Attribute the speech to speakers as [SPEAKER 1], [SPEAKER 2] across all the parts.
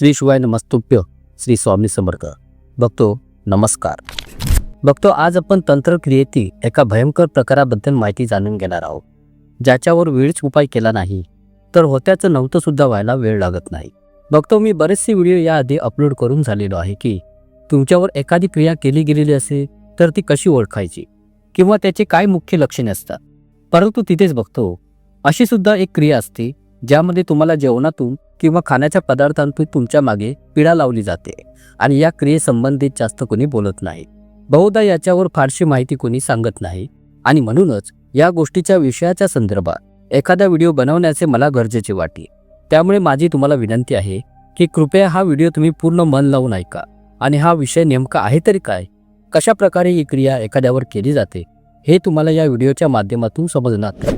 [SPEAKER 1] श्री शिवाय नमस्तुभ्य श्री स्वामी समर्थ. बघतो नमस्कार. बघतो आज आपण तंत्रक्रियेतील एका भयंकर प्रकाराबद्दल माहिती जाणून घेणार आहोत. ज्याच्यावर वेळच उपाय केला नाही तर होत्याचं नव्हतं सुद्धा व्हायला वेळ लागत नाही. बघतो मी बरेचसे व्हिडिओ याआधी अपलोड करून झालेलो आहे की तुमच्यावर एखादी क्रिया केली गेलेली असेल तर ती कशी ओळखायची? किंवा त्याचे काय मुख्य लक्षणे असतात? परंतु तिथेच बघतो अशी सुद्धा एक क्रिया असते ज्यामध्ये तुम्हाला जेवणातून किंवा खाण्याच्या पदार्थांतून तुमच्या मागे पिढा लावली जाते आणि या क्रियेसंबंधित जास्त कोणी बोलत नाही. बहुधा याच्यावर फारशी माहिती कोणी सांगत नाही. आणि म्हणूनच या गोष्टीच्या विषयाच्या संदर्भात एखादा व्हिडिओ बनवण्याचे मला गरजेचे वाटले त्यामुळे माझी तुम्हाला विनंती आहे की कृपया हा व्हिडिओ तुम्ही पूर्ण मन लावून ऐका. आणि हा विषय नेमका आहे तरी काय? कशा प्रकारे ही क्रिया एखाद्यावर केली जाते? हे तुम्हाला या व्हिडिओच्या माध्यमातून समजणार.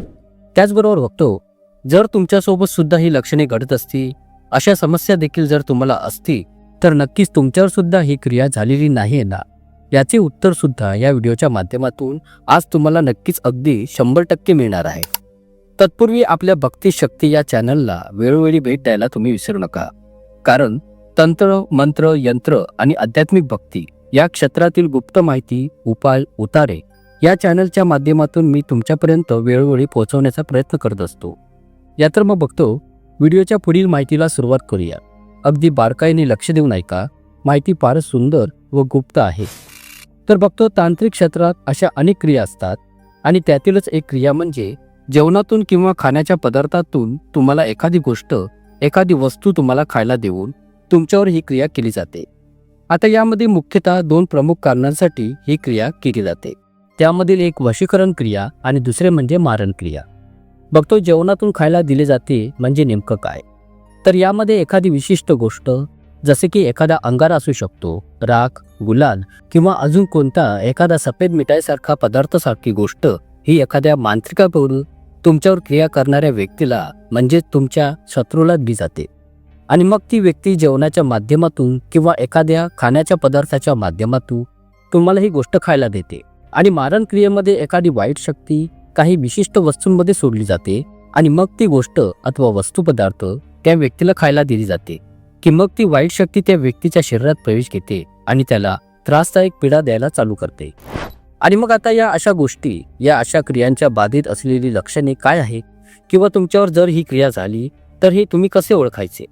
[SPEAKER 1] त्याचबरोबर बघतो जर तुमच्यासोबत सुद्धा ही लक्षणे घडत असती अशा समस्या देखील जर तुम्हाला असती तर नक्कीच तुमच्यावर सुद्धा ही क्रिया झालेली नाही आहे ना? याचे उत्तर सुद्धा या व्हिडिओच्या माध्यमातून आज तुम्हाला नक्कीच अगदी शंभर टक्के मिळणार आहे. तत्पूर्वी आपल्या भक्ती शक्ती या चॅनलला वेळोवेळी भेट द्यायला तुम्ही विसरू नका. कारण तंत्र मंत्र यंत्र आणि आध्यात्मिक भक्ती या क्षेत्रातील गुप्त माहिती उपाय उतारे या चॅनलच्या माध्यमातून मी तुमच्यापर्यंत वेळोवेळी पोहोचवण्याचा प्रयत्न करत असतो. या तर मग बघतो व्हिडिओच्या पुढील माहितीला सुरुवात करूया. अगदी बारकाईने लक्ष देऊन ऐका माहिती फारच सुंदर व गुप्त आहे. तर बघतो तांत्रिक क्षेत्रात अशा अनेक क्रिया असतात आणि त्यातीलच एक क्रिया म्हणजे जेवणातून किंवा खाण्याच्या पदार्थातून तुम्हाला एखादी गोष्ट एखादी वस्तू तुम्हाला खायला देऊन तुमच्यावर ही क्रिया केली जाते. आता यामध्ये मुख्यतः दोन प्रमुख कारणांसाठी ही क्रिया केली जाते. त्यामधील एक वशीकरण क्रिया आणि दुसरे म्हणजे मारण क्रिया. बघतो जेवणातून खायला दिले जाते म्हणजे नेमकं काय? तर यामध्ये एखादी विशिष्ट गोष्ट जसे की एखादा अंगार असू शकतो राख गुलाल किंवा अजून कोणता एखादा सफेद मिठाईसारखा पदार्थासारखी गोष्ट ही एखाद्या मांत्रिकाकडून तुमच्यावर क्रिया करणाऱ्या व्यक्तीला म्हणजे तुमच्या शत्रूला दिली जाते. आणि मग ती व्यक्ती जेवणाच्या माध्यमातून किंवा एखाद्या खाण्याच्या पदार्थाच्या माध्यमातून तुम्हाला ही गोष्ट खायला देते. आणि मारण क्रियेमध्ये एखादी वाईट शक्ती काही विशिष्ट वस्तूंमध्ये सोडली जाते आणि मग ती गोष्ट अथवा वस्तू पदार्थ त्या व्यक्तीला खायला दिली जाते. की मग ती वाईट शक्ती त्या व्यक्तीच्या शरीरात प्रवेश घेते आणि त्याला त्रासदायक पीडा द्यायला चालू करते. आणि मग आता या अशा गोष्टी या अशा क्रियांच्या बाधित असलेली लक्षणे काय आहे किंवा तुमच्यावर जर ही क्रिया झाली तर हे तुम्ही कसे ओळखायचे?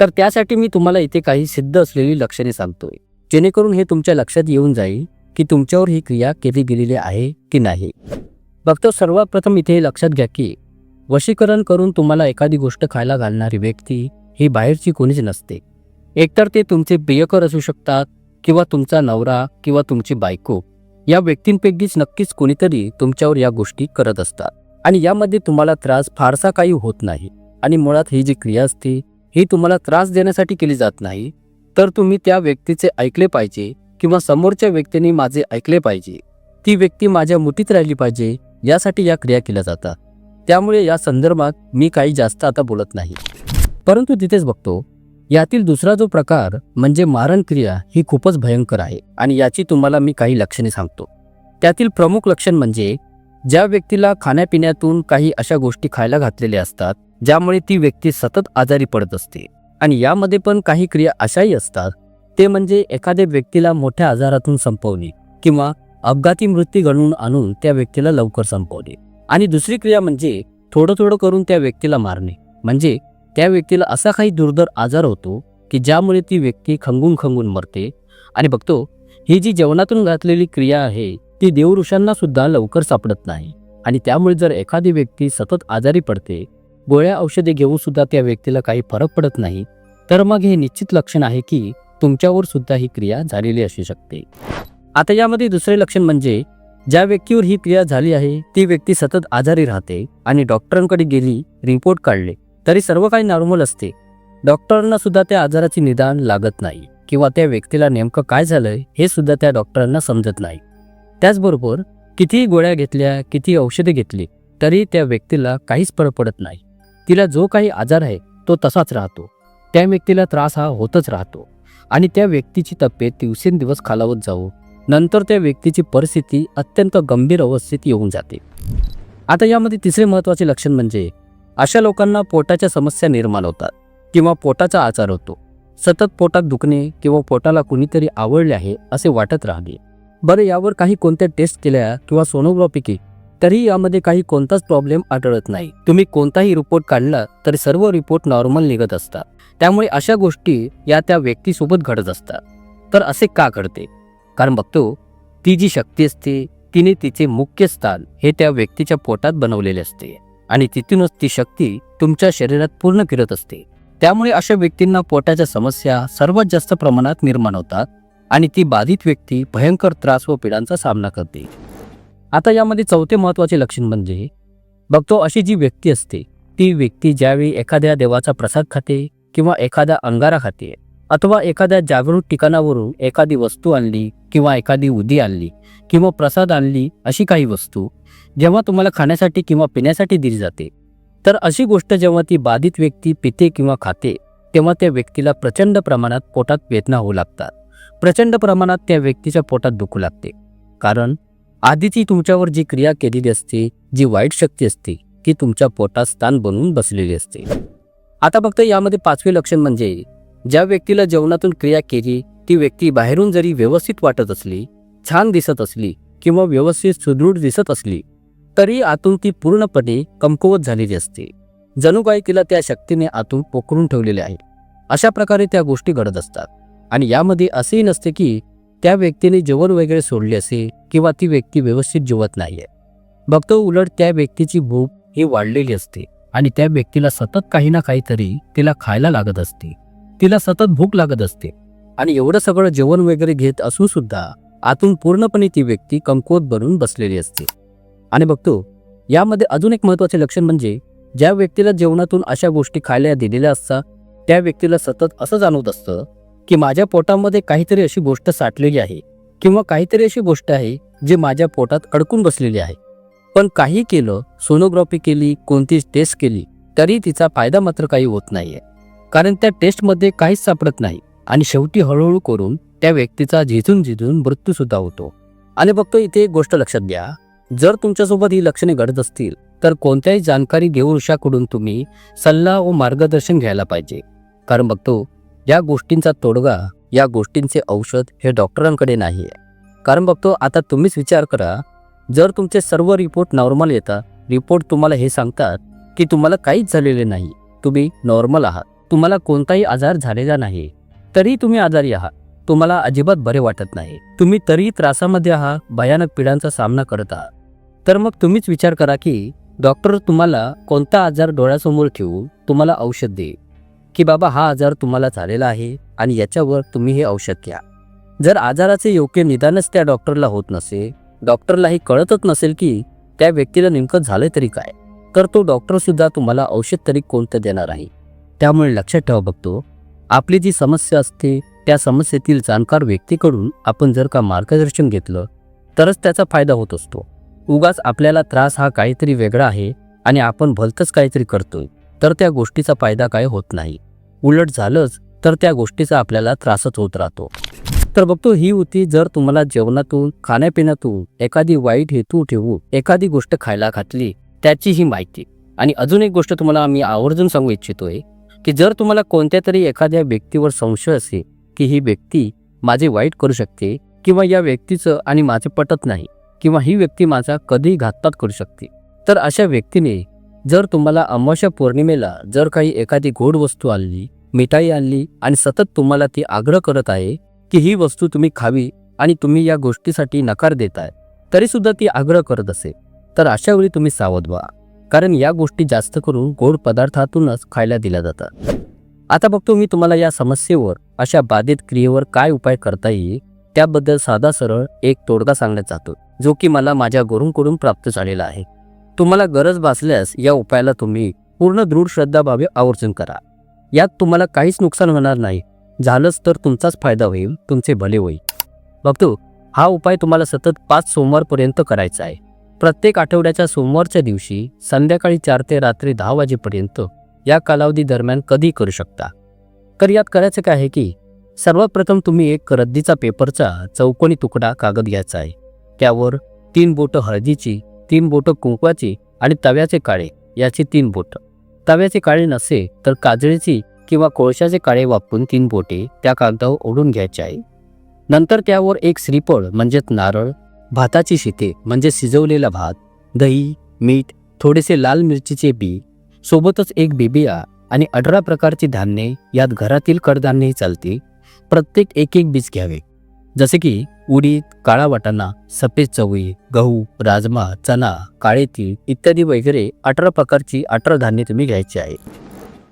[SPEAKER 1] तर त्यासाठी मी तुम्हाला इथे काही सिद्ध असलेली लक्षणे सांगतोय. जेणेकरून हे तुमच्या लक्षात येऊन जाईल की तुमच्यावर ही क्रिया केली गेलेली आहे की नाही. फक्त सर्वप्रथम इथे लक्षात घ्या की वशीकरण करून तुम्हाला एखादी गोष्ट खायला घालणारी व्यक्ती ही बाहेरची कोणीच नसते. एकतर ते तुमचे प्रियकर असू शकतात किंवा तुमचा नवरा किंवा तुमची बायको. या व्यक्तींपैकीच नक्कीच कोणीतरी तुमच्यावर या गोष्टी करत असतात. आणि यामध्ये तुम्हाला त्रास फारसा काही होत नाही. आणि मुळात ही जी क्रिया असते ही तुम्हाला त्रास देण्यासाठी केली जात नाही. तर तुम्ही त्या व्यक्तीचे ऐकले पाहिजे किंवा समोरच्या व्यक्तीने माझे ऐकले पाहिजे. ती व्यक्ती माझ्या मुठीत राहिली पाहिजे यासाठी या क्रिया केल्या जातात. त्यामुळे या संदर्भात मी काही जास्त आता बोलत नाही. परंतु तिथेच बघतो यातील दुसरा जो प्रकार म्हणजे मारण क्रिया ही खूपच भयंकर आहे आणि याची तुम्हाला मी काही लक्षणे सांगतो. त्यातील प्रमुख लक्षण म्हणजे ज्या व्यक्तीला खाण्यापिण्यातून काही अशा गोष्टी खायला घातलेल्या असतात ज्यामुळे ती व्यक्ती सतत आजारी पडत असते आणि यामध्ये पण काही क्रिया अशाही असतात ते म्हणजे एखाद्या व्यक्तीला मोठ्या आजारातून संपवणे किंवा अपघाती मृत्यू घडवून आणून त्या व्यक्तीला लवकर संपवणे आणि दुसरी क्रिया म्हणजे थोडं थोडं करून त्या व्यक्तीला मारणे. म्हणजे त्या व्यक्तीला असा काही दुर्धर आजार होतो की ज्यामुळे ती व्यक्ती खंगून खंगून मरते. आणि बघतो ही जी जेवणातून घातलेली क्रिया आहे ती देवऋषांना सुद्धा लवकर सापडत नाही. आणि त्यामुळे जर एखादी व्यक्ती सतत आजारी पडते गोळ्या औषधे घेऊन सुद्धा त्या व्यक्तीला काही फरक पडत नाही तर मग हे निश्चित लक्षण आहे की तुमच्यावर सुद्धा ही क्रिया झालेली असू शकते. आता यामध्ये दुसरे लक्षण म्हणजे ज्या व्यक्तीवर ही क्रिया झाली आहे ती व्यक्ती सतत आजारी राहते आणि डॉक्टरांकडे गेली रिपोर्ट काढले तरी सर्व काही नॉर्मल असते. डॉक्टरांना सुद्धा त्या आजाराचे निदान लागत नाही किंवा त्या व्यक्तीला नेमकं काय झालंय हे सुद्धा त्या डॉक्टरांना समजत नाही. त्याचबरोबर कितीही गोळ्या घेतल्या किती औषधे घेतली तरी त्या व्यक्तीला काहीच फरक पडत नाही. तिला जो काही आजार आहे तो तसाच राहतो. त्या व्यक्तीला त्रास हा होतच राहतो. आणि त्या व्यक्तीची तब्येत दिवसेंदिवस खालावत जाऊ नंतर त्या व्यक्तीची परिस्थिती अत्यंत गंभीर अवस्थेत येऊन जाते. आता यामध्ये तिसरे महत्त्वाचे लक्षण म्हणजे अशा लोकांना पोटाच्या समस्या निर्माण होतात किंवा पोटाचा आजार होतो. सतत पोटात दुखणे किंवा पोटाला कुणीतरी आवडले आहे असे वाटत राहणे. बरं यावर काही कोणत्या टेस्ट केल्या किंवा सोनोग्राफी केली तरी यामध्ये काही कोणताच प्रॉब्लेम आढळत नाही. तुम्ही कोणताही रिपोर्ट काढला तरी सर्व रिपोर्ट नॉर्मल निघत असतात. त्यामुळे अशा गोष्टी या त्या व्यक्तीसोबत घडत असतात. तर असे का घडते? कारण बघतो ती जी शक्ती असते तिने तिचे मुख्य स्थान हे त्या व्यक्तीच्या पोटात बनवलेले असते आणि तिथूनच ती शक्ती तुमच्या शरीरात पूर्ण फिरत असते. त्यामुळे अशा व्यक्तींना पोटाच्या समस्या सर्वात जास्त प्रमाणात निर्माण होतात आणि ती बाधित व्यक्ती भयंकर त्रास व पीडांचा सामना करते. आता यामध्ये चौथे महत्त्वाचे लक्षण म्हणजे बघतो अशी जी व्यक्ती असते ती व्यक्ती ज्यावेळी एखाद्या देवाचा प्रसाद खाते किंवा एखादा अंगारा खाते अथवा एखाद्या जागरूक ठिकाणावरून एखादी वस्तू आणली किंवा एखादी उदी आणली किंवा प्रसाद आणली अशी काही वस्तू जेव्हा तुम्हाला खाण्यासाठी किंवा पिण्यासाठी दिली जाते. तर अशी गोष्ट जेव्हा ती बाधित व्यक्ती पिते किंवा खाते तेव्हा त्या व्यक्तीला प्रचंड प्रमाणात पोटात वेदना होऊ लागतात. प्रचंड प्रमाणात त्या व्यक्तीच्या पोटात दुखू लागते. कारण आधीची तुमच्यावर जी क्रिया केलेली असते जी वाईट शक्ती असते ती तुमच्या पोटात स्थान बनवून बसलेली असते. आता फक्त यामध्ये पाचवे लक्षण म्हणजे ज्या व्यक्तीला जेवणातून क्रिया केली ती व्यक्ती बाहेरून जरी व्यवस्थित वाटत असली छान दिसत असली किंवा व्यवस्थित सुदृढ दिसत असली तरी आतून ती पूर्णपणे कमकुवत झालेली असते. जणू काही तिला त्या शक्तीने आतून पोखरून ठेवलेले आहे. अशा प्रकारे त्या गोष्टी घडत असतात. आणि यामध्ये असेही नसते की त्या व्यक्तीने जेवण वगैरे सोडले असे किंवा ती व्यक्ती व्यवस्थित जेवत नाहीये. बघतो उलट त्या व्यक्तीची भूक ही वाढलेली असते आणि त्या व्यक्तीला सतत काही ना काहीतरी तिला खायला लागत असते. तिला सतत भूक लागत असते. आणि एवढं सगळं जेवण वगैरे घेत असून सुद्धा आतून पूर्णपणे ती व्यक्ती कमकुवत बनून बसलेली असते. आणि बघतो यामध्ये अजून एक महत्त्वाचे लक्षण म्हणजे ज्या व्यक्तीला जेवणातून अशा गोष्टी खायला दिलेल्या असतात त्या व्यक्तीला सतत असं जाणवत असतं की माझ्या पोटामध्ये काहीतरी अशी गोष्ट साठलेली आहे किंवा काहीतरी अशी गोष्ट आहे जी माझ्या पोटात अडकून बसलेली आहे. पण काही केलं सोनोग्राफी केली कोणतीच टेस्ट केली तरी तिचा फायदा मात्र काही होत नाहीये. कारण त्या टेस्टमध्ये काहीच सापडत नाही. आणि शेवटी हळूहळू करून त्या व्यक्तीचा झिजून झिजून मृत्यू सुद्धा होतो. आणि बघतो इथे एक गोष्ट लक्षात घ्या. जर तुमच्यासोबत ही लक्षणे घडत असतील तर कोणत्याही जाणकारी घेऊशाकडून तुम्ही सल्ला व मार्गदर्शन घ्यायला पाहिजे. कारण बघतो या गोष्टींचा तोडगा या गोष्टींचे औषध हे डॉक्टरांकडे नाही आहे कारण बघतो आता तुम्हीच विचार करा. जर तुमचे सर्व रिपोर्ट नॉर्मल येतात रिपोर्ट तुम्हाला हे सांगतात की तुम्हाला काहीच झालेले नाही. तुम्ही नॉर्मल आहात. तुम्हाला कोणताही आजार झालेला नाही. तरी तुम्ही आजारी आहात. तुम्हाला अजिबात बरे वाटत नाही. तुम्ही तरी त्रासामध्ये आहात भयानक पिढ्यांचा सामना करत आहात. तर मग तुम्हीच विचार करा की डॉक्टर तुम्हाला कोणता आजार डोळ्यासमोर ठेवून तुम्हाला औषध दे की बाबा हा आजार तुम्हाला झालेला आहे आणि याच्यावर तुम्ही हे औषध घ्या. जर आजाराचे योग्य निदानच त्या डॉक्टरला होत नसेल डॉक्टरलाही कळतच नसेल की त्या व्यक्तीला नेमकं झालं तरी काय? तर तो डॉक्टरसुद्धा तुम्हाला औषध तरी कोणतं देणार आहे? त्यामुळे लक्षात ठेवा बघतो आपली जी समस्या असते त्या समस्येतील जाणकार व्यक्तीकडून आपण जर का मार्गदर्शन घेतलं तरच त्याचा फायदा होत असतो. उगाच आपल्याला त्रास हा काहीतरी वेगळा आहे आणि आपण भलतंच काहीतरी करतोय तर त्या गोष्टीचा फायदा काय होत नाही. उलट झालंच तर त्या गोष्टीचा आपल्याला त्रासच होत राहतो. तर बघतो ही होती जर तुम्हाला जेवणातून खाण्यापिण्यातून एखादी वाईट हेतू ठेवून एखादी गोष्ट खायला घातली त्याची ही माहिती. आणि अजून एक गोष्ट तुम्हाला आम्ही आवर्जून सांगू इच्छितोय की जर तुम्हाला कोणत्या तरी एखाद्या व्यक्तीवर संशय असेल की ही व्यक्ती माझे वाईट करू शकते किंवा या व्यक्तीचं आणि माझे पटत नाही किंवा ही व्यक्ती माझा कधीही घातपात करू शकते तर अशा व्यक्तीने जर तुम्हाला अमावस्या पौर्णिमेला जर काही एखादी गोड वस्तू आणली मिठाई आणली आणि सतत तुम्हाला ती आग्रह करत आहे की ही वस्तू तुम्ही खावी आणि तुम्ही या गोष्टीसाठी नकार देताय तरी सुद्धा ती आग्रह करत असेल तर अशा वेळी तुम्ही सावध व्हा. कारण या गोष्टी जास्त करून गोड पदार्थातूनच खायला दिल्या जातात. आता बघतो मी तुम्हाला या समस्येवर अशा बाधित क्रियेवर काय उपाय करता येईल त्याबद्दल साधा सरळ एक तोडगा सांगण्यात जातो जो की मला माझ्या गुरूंकडून प्राप्त झालेला आहे. तुम्हाला गरज भासल्यास या उपायाला तुम्ही पूर्ण दृढ श्रद्धाभावे आवर्जून करा. यात तुम्हाला काहीच नुकसान होणार नाही. झालंच तर तुमचाच फायदा होईल तुमचे भले होईल. बघतो हा उपाय तुम्हाला सतत पाच सोमवारपर्यंत करायचा आहे. प्रत्येक आठवड्याच्या सोमवारच्या दिवशी संध्याकाळी चार ते रात्री दहा वाजेपर्यंत या कालावधी दरम्यान कधी करू शकता? तर यात करायचं काय आहे की सर्वात प्रथम तुम्ही एक रद्दीचा पेपरचा चौकोनी तुकडा कागद घ्यायचा आहे. त्यावर तीन बोटं हळदीची तीन बोटं कुंकवाची आणि तव्याचे काळे याची तीन बोटं. तव्याचे काळे नसे तर काजळीची किंवा कोळशाचे काळे वापरून तीन बोटे त्या कागदावर ओढून घ्यायचे आहे. नंतर त्यावर एक श्रीफळ म्हणजेच नारळ भाताची शिते म्हणजे शिजवलेला भात दही मीठ थोडेसे लाल मिरचीचे बी सोबतच एक बिबिया आणि अठरा प्रकारची धान्ये यात घरातील कडधान्यही चालते. प्रत्येक एक एक बीज घ्यावे. जसे की उडीद काळा वाटाणा सफेद चवळी गहू राजमा चना काळे तीळ इत्यादी वगैरे अठरा प्रकारची अठरा धान्ये तुम्ही घ्यायची आहे.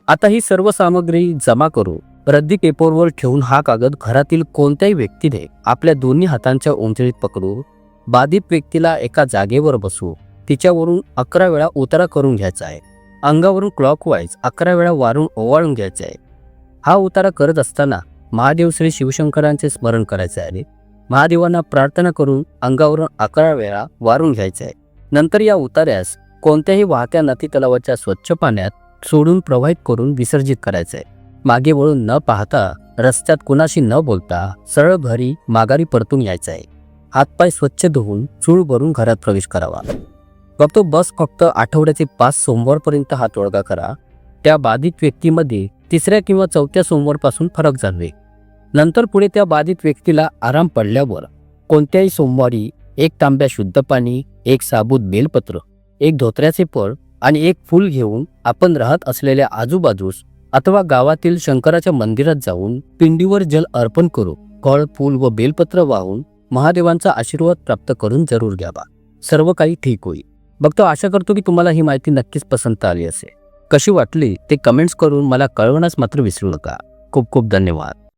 [SPEAKER 1] आता ही सर्व सामग्री जमा करू. रद्दी पेपरवर ठेवून हा कागद घरातील कोणत्याही व्यक्तीने आपल्या दोन्ही हातांच्या उंचळीत पकडू. बाधित व्यक्तीला एका जागेवर बसवू तिच्यावरून अकरा वेळा उतारा करून घ्यायचा आहे. अंगावरून क्लॉकवाईज अकरा वेळा वारून ओवाळून घ्यायचा आहे. हा उतारा करत असताना महादेव श्री शिवशंकरांचे स्मरण करायचे आहे. महादेवांना प्रार्थना करून अंगावरून अकरा वेळा वारून घ्यायचे आहे. नंतर या उतार्यास कोणत्याही वाहत्या नदी तलावाच्या स्वच्छ पाण्यात सोडून प्रवाहित करून विसर्जित करायचे आहे. मागे वळून न पाहता रस्त्यात कुणाशी न बोलता सरळ घरी माघारी परतून यायचं आहे. हातपाय स्वच्छ धुवून चूळ भरून घरात प्रवेश करावा. बघतो बस फक्त आठवड्याचे पाच सोमवारपर्यंत हा तोडगा करा. त्या बाधित व्यक्तीमध्ये तिसऱ्या किंवा चौथ्या सोमवारपासून फरक जाणवे नंतर पुढे त्या बाधित व्यक्तीला आराम पडल्यावर कोणत्याही सोमवारी एक तांब्या शुद्ध पाणी एक साबूत बेलपत्र एक धोत्र्याचे फळ आणि एक फूल घेऊन आपण राहत असलेल्या आजूबाजूस अथवा गावातील शंकराच्या मंदिरात जाऊन पिंडीवर जल अर्पण करू फळ फूल व बेलपत्र वाहून महादेवांचा आशीर्वाद प्राप्त करून जरूर घ्यावा. सर्व काही ठीक होईल. बघतो आशा करतो की तुम्हाला ही माहिती नक्कीच पसंत आली असेल. कशी वाटली ते कमेंट्स करून मला कळवण्यास मात्र विसरू नका. खूप खूप धन्यवाद.